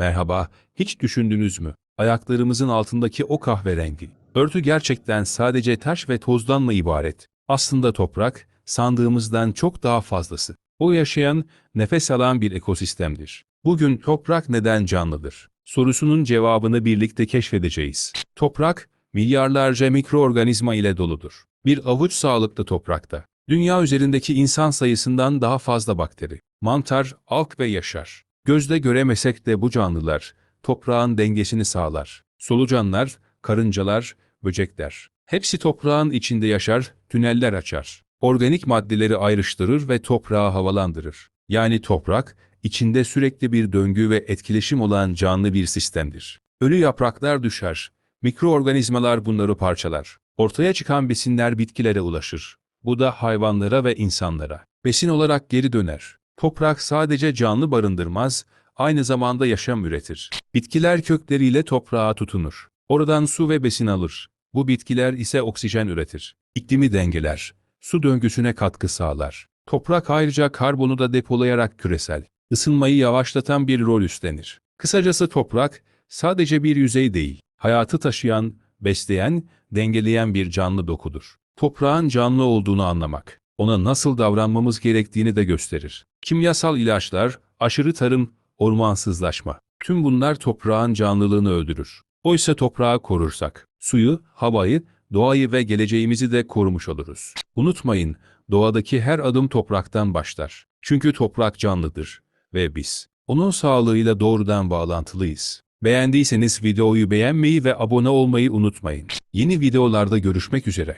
Merhaba, hiç düşündünüz mü? Ayaklarımızın altındaki o kahverengi. Örtü gerçekten sadece taş ve tozdan mı ibaret? Aslında toprak, sandığımızdan çok daha fazlası. O yaşayan, nefes alan bir ekosistemdir. Bugün toprak neden canlıdır? Sorusunun cevabını birlikte keşfedeceğiz. Toprak, milyarlarca mikroorganizma ile doludur. Bir avuç sağlıklı toprakta. Dünya üzerindeki insan sayısından daha fazla bakteri, mantar, alg ve yaşar. Gözde göremesek de bu canlılar, toprağın dengesini sağlar. Solucanlar, karıncalar, böcekler. Hepsi toprağın içinde yaşar, tüneller açar. Organik maddeleri ayrıştırır ve toprağı havalandırır. Yani toprak, içinde sürekli bir döngü ve etkileşim olan canlı bir sistemdir. Ölü yapraklar düşer, mikroorganizmalar bunları parçalar. Ortaya çıkan besinler bitkilere ulaşır. Bu da hayvanlara ve insanlara. Besin olarak geri döner. Toprak sadece canlı barındırmaz, aynı zamanda yaşam üretir. Bitkiler kökleriyle toprağa tutunur. Oradan su ve besin alır. Bu bitkiler ise oksijen üretir. İklimi dengeler. Su döngüsüne katkı sağlar. Toprak ayrıca karbonu da depolayarak küresel, ısınmayı yavaşlatan bir rol üstlenir. Kısacası toprak, sadece bir yüzey değil, hayatı taşıyan, besleyen, dengeleyen bir canlı dokudur. Toprağın canlı olduğunu anlamak, ona nasıl davranmamız gerektiğini de gösterir. Kimyasal ilaçlar, aşırı tarım, ormansızlaşma. Tüm bunlar toprağın canlılığını öldürür. Oysa toprağı korursak, suyu, havayı, doğayı ve geleceğimizi de korumuş oluruz. Unutmayın, doğadaki her adım topraktan başlar. Çünkü toprak canlıdır ve biz onun sağlığıyla doğrudan bağlantılıyız. Beğendiyseniz videoyu beğenmeyi ve abone olmayı unutmayın. Yeni videolarda görüşmek üzere.